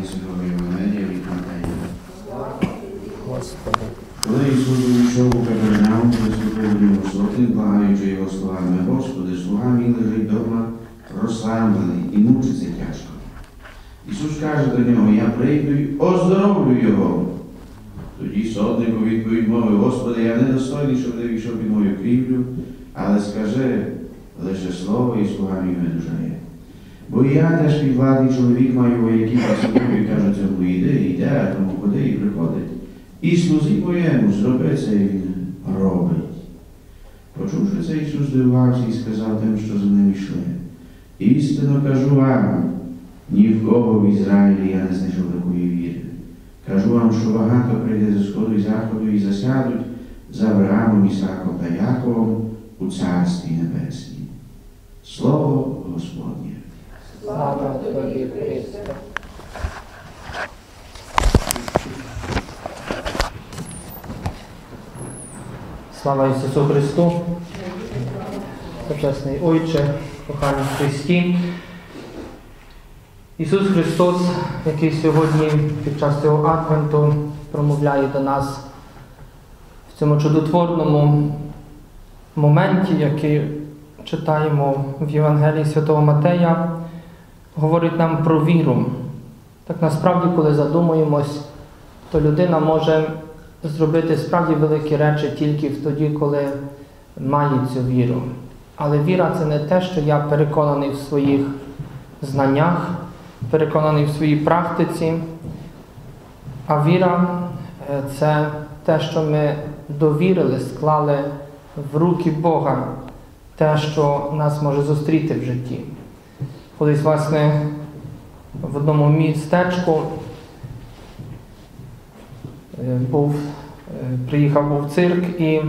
читання Святого Євангелія від Матея. Коли Ісус увійшов у Капернаум, приступив до нього сотник, благаючи його словами, Господи, слуга мій лежить дома розслаблений і мучиться тяжко. Ісус каже до нього, я прийду й оздоровлю його. Тоді сотник у відповідь мовив, Господи, я недостойний, щоб ти війшов під мою крівлю, але скажи лише слово і слуга мій видужає. Бо я теж підвладний чоловік маю вояків на собою і кажу цьому йди, йде, а тому ходи і приходить. І слузі моєму зроби це, і він робить. Почувши це, Ісус здивувався і сказав тим, що за ним йшли. Істинно кажу вам, ні в кого в Ізраїлі я не знайшов такої віри. Кажу вам, що багато прийде зі сходу і заходу і засядуть за Авраамом, Ісаком та Яковом у Царстві Небесній. Слово Господнє. Слава Тобі, Христе. Слава Ісусу Христу. Почесний Отче, кохані Христі. Ісус Христос, який сьогодні під час цього Адвенту промовляє до нас в цьому чудотворному моменті, який читаємо в Євангелії Святого Матея, говорить нам про віру. Так насправді, коли задумуємось, то людина може зробити справді великі речі тільки тоді, коли має цю віру. Але віра це не те, що я переконаний в своїх знаннях, переконаний в своїй практиці, а віра е, це те, що ми довірили, склали в руки Бога, те, що нас може зустріти в житті. Колись, власне, в одному містечку е, був, е, приїхав був цирк і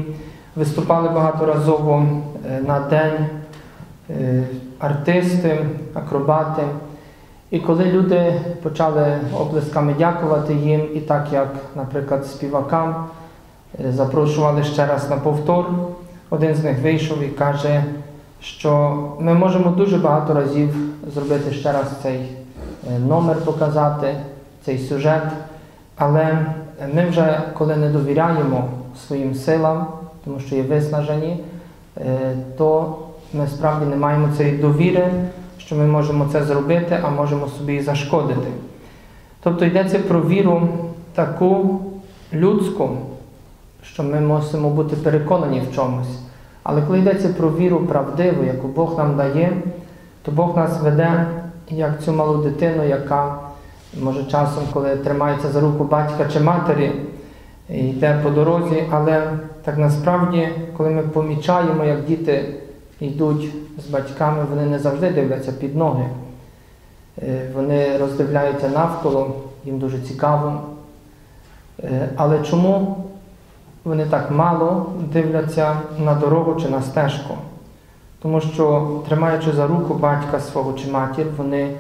виступали багаторазово е, на день артисти, акробати. І коли люди почали оплесками дякувати їм, і так як, наприклад, співакам запрошували ще раз на повтор, один з них вийшов і каже, що ми можемо дуже багато разів зробити ще раз цей е, номер показати, цей сюжет, але ми вже коли не довіряємо своїм силам, тому що є виснажені, е, то ми справді не маємо цієї довіри, що ми можемо це зробити, а можемо собі зашкодити. Тобто йдеться про віру таку людську, що ми мусимо бути переконані в чомусь. Але коли йдеться про віру правдиву, яку Бог нам дає, то Бог нас веде як цю малу дитину, яка може часом, коли тримається за руку батька чи матері, йде по дорозі, але так насправді, коли ми помічаємо, як діти йдуть з батьками, вони не завжди дивляться під ноги. Е, Вони роздивляються навколо, їм дуже цікаво. Е, Але чому вони так мало дивляться на дорогу чи на стежку? Тому що, тримаючи за руку батька свого чи матір, вони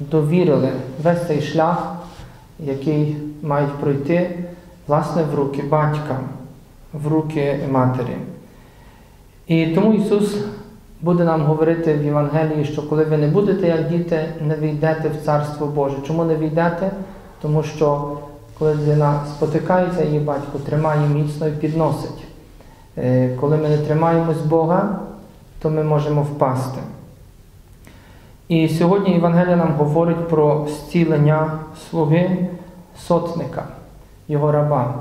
довірили весь цей шлях, який мають пройти, власне, в руки батька, в руки матері. І тому Ісус буде нам говорити в Євангелії, що коли ви не будете як діти, не війдете в Царство Боже. Чому не війдете? Тому що коли людина спотикається, її батько тримає міцно і підносить. Е, Коли ми не тримаємось Бога, то ми можемо впасти. І сьогодні Євангелія нам говорить про зцілення слуги сотника, його раба.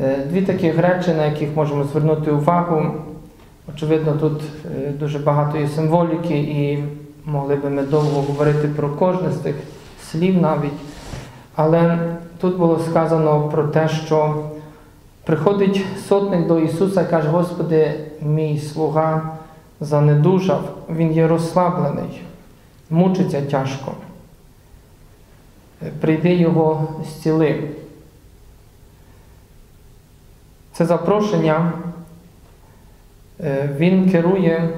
Е, Дві таких речі, на яких можемо звернути увагу. Очевидно, тут е, дуже багато є символіки, і могли би ми довго говорити про кожне з тих слів навіть. Але тут було сказано про те, що приходить сотник до Ісуса і каже, Господи, мій слуга занедужав, він є розслаблений, мучиться тяжко. Прийди його зціли. Це запрошення е, він керує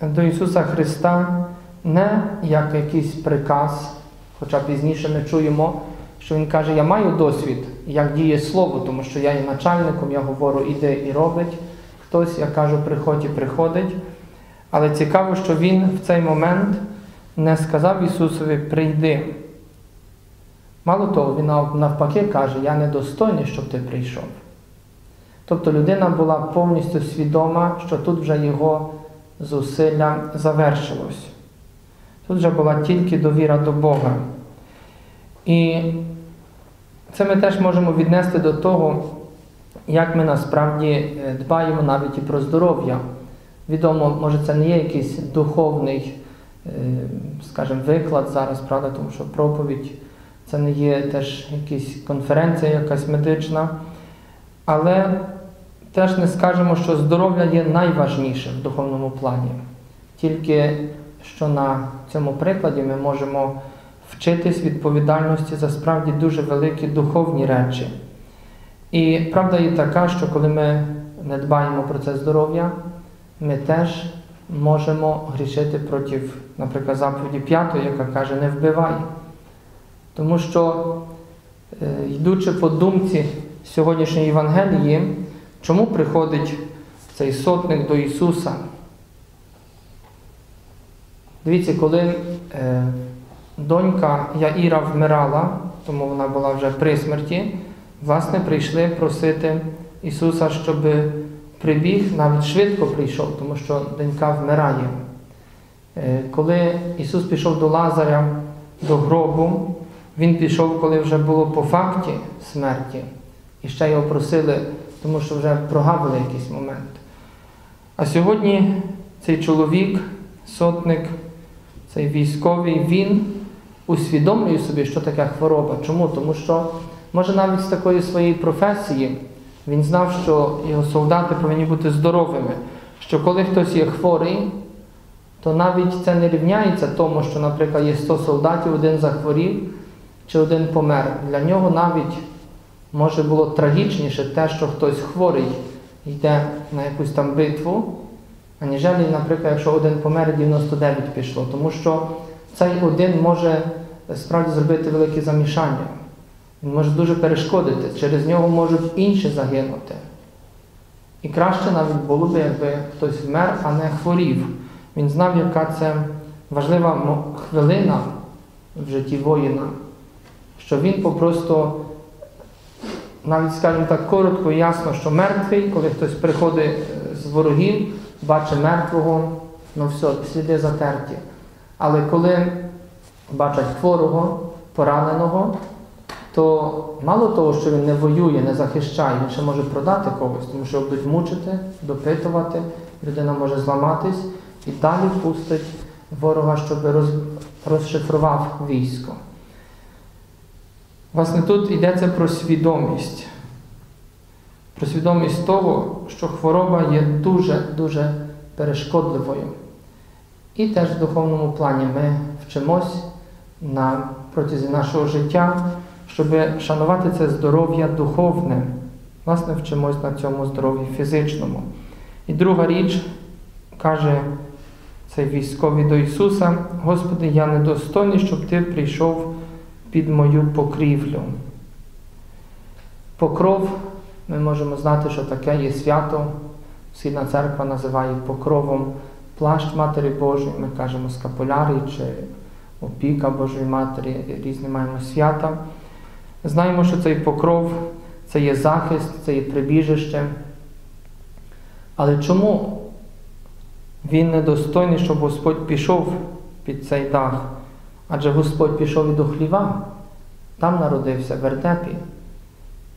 до Ісуса Христа не як якийсь приказ, хоча пізніше ми чуємо, що Він каже, я маю досвід, як діє Слово, тому що я є начальником, я говорю, іди і робить. Хтось, я кажу, приходь і приходить. Але цікаво, що Він в цей момент не сказав Ісусові прийди, Мало того, він навпаки каже, я недостойний, щоб ти прийшов. Тобто людина була повністю свідома, що тут вже його зусилля завершилось. Тут вже була тільки довіра до Бога. І це ми теж можемо віднести до того, як ми насправді е, дбаємо навіть і про здоров'я. Відомо, може, це не є якийсь духовний, е, скажімо, виклад зараз, правда, тому що проповідь це не є теж якась конференція, якась медична. Але теж не скажемо, що здоров'я є найважніше в духовному плані. Тільки що на цьому прикладі ми можемо вчитись відповідальності за справді дуже великі духовні речі. І правда є така, що коли ми не дбаємо про це здоров'я, ми теж можемо грішити проти, наприклад, заповіді п'ятої, яка каже не вбивай. Тому що, е, йдучи по думці сьогоднішньої Євангелії, чому приходить цей сотник до Ісуса? Дивіться, коли е, донька Яїра вмирала, тому вона була вже при смерті, власне, прийшли просити Ісуса, щоб прибіг, навіть швидко прийшов, тому що донька вмирає. Е, коли Ісус пішов до Лазаря, до гробу, Він пішов, коли вже було по факті смерті, і ще його просили, тому що вже прогавили якийсь момент. А сьогодні цей чоловік, сотник, цей військовий, він усвідомлює собі, що таке хвороба. Чому? Тому що, може, навіть з такої своєї професії він знав, що його солдати повинні бути здоровими, що коли хтось є хворий, то навіть це не рівняється тому, що, наприклад, є 100 солдатів, один захворів чи один помер. Для нього навіть може було трагічніше те, що хтось хворий йде на якусь там битву, аніжелі, наприклад, якщо один помер, 99 пішло. Тому що цей один може справді зробити велике замішання. Він може дуже перешкодити, через нього можуть інші загинути. І краще навіть було б, якби хтось вмер, а не хворів. Він знав, яка це важлива хвилина в житті воїна, що він попросту, навіть, скажімо так, коротко і ясно, що мертвий, коли хтось приходить е, з ворогів, бачить мертвого, ну все, сліди затерті. Але коли бачать хворого, пораненого, то мало того, що він не воює, не захищає, він ще може продати когось, тому що будуть мучити, допитувати, людина може зламатись і далі пустить ворога, щоб роз, розшифрував військо. Власне, тут йдеться про свідомість. Про свідомість того, що хвороба є дуже-дуже перешкодливою. І теж в духовному плані ми вчимось на протязі нашого життя, щоб шанувати це здоров'я духовне. Власне, вчимось на цьому здоров'ї фізичному. І друга річ, каже цей військовий до Ісуса, Господи, я недостойний, щоб Ти прийшов під мою покрівлю. Покров, ми можемо знати, що таке є свято. Східна церква називає покровом плащ Матері Божої, ми кажемо скапулярій чи опіка Божої Матері, різні маємо свята. Знаємо, що цей покров це є захист, це є прибіжище. Але чому він недостойний, щоб Господь пішов під цей дах? Адже Господь пішов і до хліва, там народився в вертепі.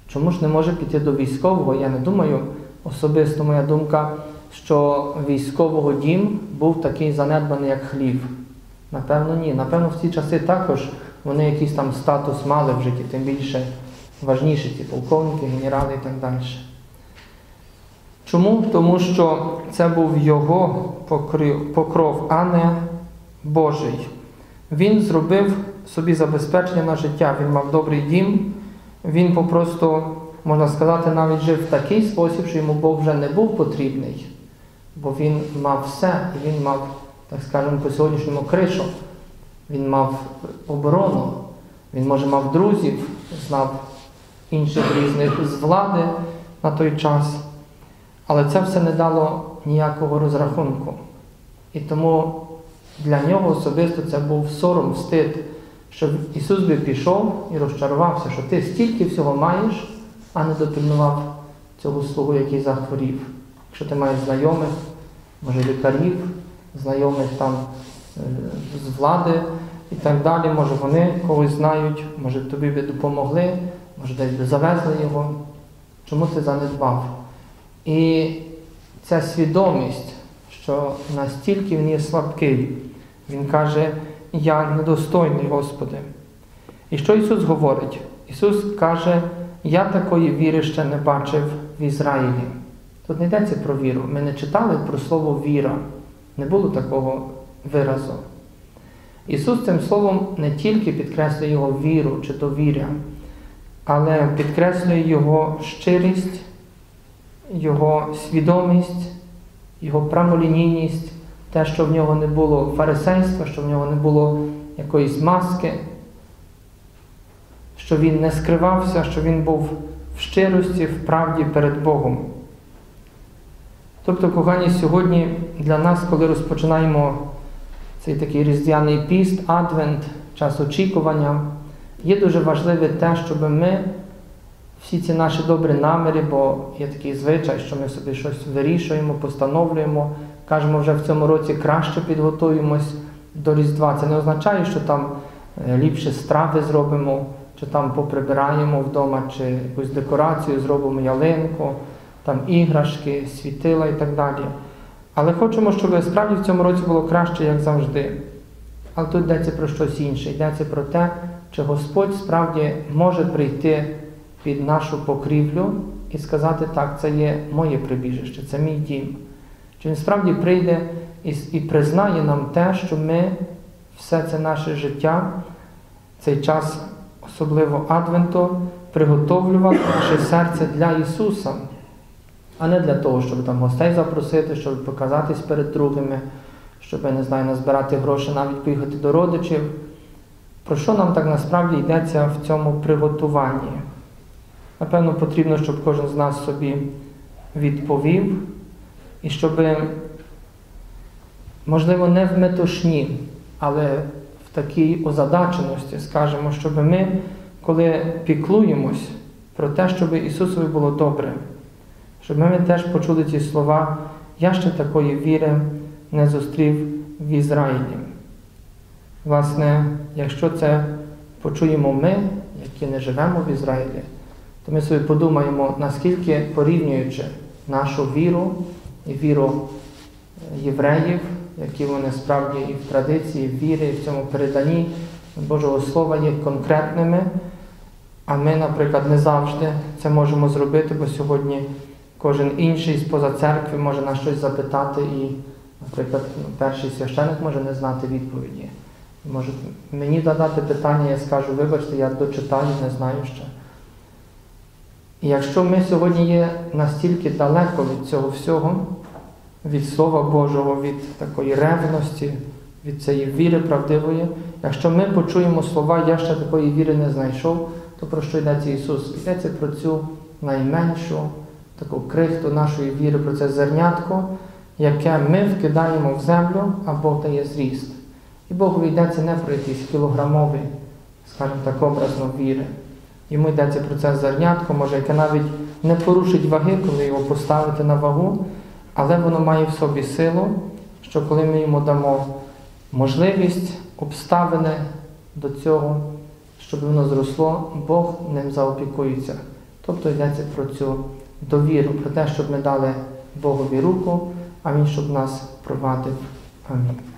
Чому ж не може піти до військового? Я не думаю, особисто моя думка, що військового дім був такий занедбаний, як хлів. Напевно, ні. Напевно, в ці часи також вони якийсь там статус мали в житті, тим більше важніші ці полковники, генерали і так далі. Чому? Тому що це був його покров, а не Божий. Він зробив собі забезпечення на життя. Він мав добрий дім, він попросту, можна сказати, навіть жив в такий спосіб, що йому Бог вже не був потрібний, бо він мав все, і він мав, так скажемо, по сьогоднішньому кришу. Він мав оборону, він, може, мав друзів, знав інших різних з влади на той час. Але це все не дало ніякого розрахунку. І тому для нього особисто це був сором, встид, щоб Ісус би пішов і розчарувався, що ти стільки всього маєш, а не допильнував цього слугу, який захворів. Якщо ти маєш знайомих, може лікарів, знайомих там е, з влади і так далі, може вони когось знають, може тобі би допомогли, може десь би завезли його. Чому ти занедбав? І ця свідомість, що настільки він є слабкий, він каже, я недостойний, Господи. І що Ісус говорить? Ісус каже, я такої віри ще не бачив в Ізраїлі. Тут не йдеться про віру. Ми не читали про слово віра. Не було такого виразу. Ісус цим словом не тільки підкреслює Його віру чи довіря, але підкреслює Його щирість, Його свідомість, Його прямолінійність, те, що в нього не було фарисейства, що в нього не було якоїсь маски, що він не скривався, що він був в щирості, в правді перед Богом. Тобто, кохані, сьогодні для нас, коли розпочинаємо цей такий різдвяний піст, адвент, час очікування, є дуже важливе те, щоб ми всі ці наші добрі наміри, бо є такий звичай, що ми собі щось вирішуємо, постановлюємо, кажемо, вже в цьому році краще підготуємось до Різдва. Це не означає, що там е, ліпше страви зробимо, чи там поприбираємо вдома, чи якусь декорацію зробимо ялинку, там іграшки, світила і так далі. Але хочемо, щоб справді в цьому році було краще, як завжди. Але тут йдеться про щось інше. Йдеться про те, чи Господь справді може прийти під нашу покрівлю і сказати, так, це є моє прибіжище, це мій дім. Чи він справді прийде і, і признає нам те, що ми все це наше життя, цей час, особливо Адвенту, приготовлювати наше серце для Ісуса, а не для того, щоб там гостей запросити, щоб показатись перед другими, щоб, не знаю, назбирати гроші, навіть поїхати до родичів. Про що нам так насправді йдеться в цьому приготуванні? Напевно, потрібно, щоб кожен з нас собі відповів, і щоб, можливо, не в метушні, але в такій озадаченості, скажемо, щоб ми, коли піклуємось про те, щоб Ісусові було добре, щоб ми теж почули ці слова, я ще такої віри не зустрів в Ізраїлі. Власне, якщо це почуємо ми, які не живемо в Ізраїлі, то ми собі подумаємо, наскільки порівнюючи нашу віру і віру євреїв, які вони справді і в традиції, і в вірі, і в цьому переданні Божого Слова є конкретними, а ми, наприклад, не завжди це можемо зробити, бо сьогодні кожен інший з-поза церкви може нас щось запитати, і, наприклад, перший священик може не знати відповіді. Може мені додати питання, я скажу, вибачте, я дочитаю, не знаю ще. І якщо ми сьогодні є настільки далеко від цього всього, від Слова Божого, від такої ревності, від цієї віри правдивої, якщо ми почуємо слова, я ще такої віри не знайшов, то про що йдеться Ісус? Йдеться про цю найменшу таку крихту нашої віри, про це зернятко, яке ми вкидаємо в землю, а Бог дає зріст. І Богу йдеться не про якийсь кілограмовий, скажімо так, образно віри. Йому йдеться про це зернятко, може, яке навіть не порушить ваги, коли його поставити на вагу, але воно має в собі силу, що коли ми йому дамо можливість, обставини до цього, щоб воно зросло, Бог ним заопікується. Тобто йдеться про цю довіру, про те, щоб ми дали Богові руку, а Він щоб нас провадив. Амінь.